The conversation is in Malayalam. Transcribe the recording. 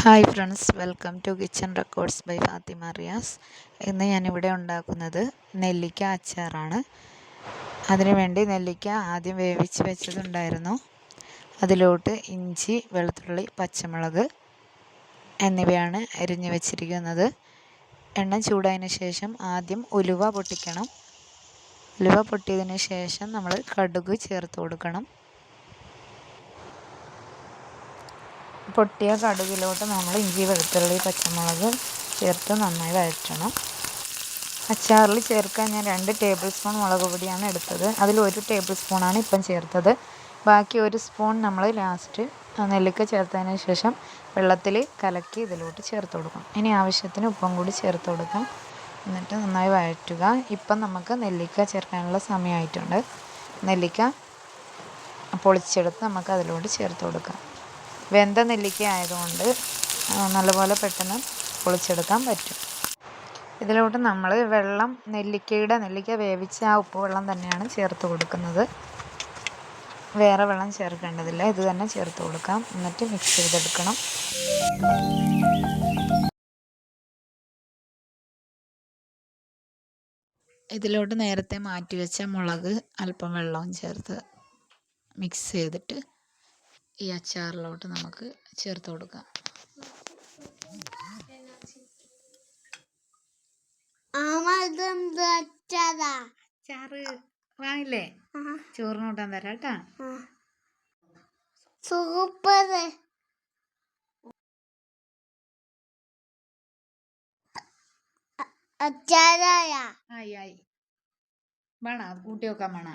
Hi friends welcome to kitchen records by Fathima Riyas. ഇന്ന് ഞാനിവിടെ ഉണ്ടാക്കുന്നത് നെല്ലിക്ക അച്ചാറാണ്. അതിനുവേണ്ടി നെല്ലിക്ക ആദ്യം വേവിച്ച് വെച്ചതുണ്ടായിരുന്നു. അതിലോട്ട് ഇഞ്ചി വെളുത്തുള്ളി പച്ചമുളക് എന്നിവയാണ് അരിഞ്ഞു വെച്ചിരിക്കുന്നത്. എണ്ണ ചൂടായതിനു ശേഷം ആദ്യം ഉലുവ പൊട്ടിക്കണം. ഉലുവ പൊട്ടിയതിന് ശേഷം നമ്മൾ കടുക് ചേർത്ത് കൊടുക്കണം. പൊട്ടിയ കടുകിലോട്ട് നമ്മൾ ഇഞ്ചി വെളുത്തുള്ളി പച്ചമുളക് ചേർത്ത് നന്നായി വഴറ്റണം. അച്ചാറിൽ ചേർക്കാൻ ഞാൻ രണ്ട് ടേബിൾ സ്പൂൺ മുളക് പൊടിയാണ് എടുത്തത്. അതിൽ ഒരു ടേബിൾ സ്പൂണാണ് ഇപ്പം ചേർത്തത്. ബാക്കി ഒരു സ്പൂൺ നമ്മൾ ലാസ്റ്റ് നെല്ലിക്ക ചേർത്തതിന് ശേഷം വെള്ളത്തിൽ കലക്കി ഇതിലോട്ട് ചേർത്ത് കൊടുക്കും ഇനി ആവശ്യത്തിന് ഉപ്പും കൂടി ചേർത്ത് കൊടുക്കാം. എന്നിട്ട് നന്നായി വഴറ്റുക. ഇപ്പം നമുക്ക് നെല്ലിക്ക ചേർക്കാനുള്ള സമയമായിട്ടുണ്ട്. നെല്ലിക്ക പൊളിച്ചെടുത്ത് നമുക്ക് അതിലോട്ട് ചേർത്ത് കൊടുക്കാം. വെന്ത നെല്ലിക്ക ആയതുകൊണ്ട് നല്ലപോലെ പെട്ടെന്ന് പൊളിച്ചെടുക്കാൻ പറ്റും. ഇതിലോട്ട് നമ്മൾ വെള്ളം നെല്ലിക്കയുടെ നെല്ലിക്ക വേവിച്ച ആ ഉപ്പ് വെള്ളം തന്നെയാണ് ചേർത്ത് കൊടുക്കുന്നത്. വേറെ വെള്ളം ചേർക്കേണ്ടതില്ല. ഇത് തന്നെ ചേർത്ത് കൊടുക്കാം. എന്നിട്ട് മിക്സ് ചെയ്തെടുക്കണം. ഇതിലോട്ട് നേരത്തെ മാറ്റി വെച്ച മുളക് അല്പം വെള്ളവും ചേർത്ത് മിക്സ് ചെയ്തിട്ട് ഈ അച്ചാറിലോട്ട് നമുക്ക് ചേർത്ത് കൊടുക്കാം. അച്ചാറ് വാങ്ങില്ലേ? ചോറിന് കൂട്ടാൻ തരാം കേട്ടാ. സൂപ്പർ അച്ചാറായ. ആയി ആയി. വേണ? കൂട്ടി വെക്കാൻ വേണ?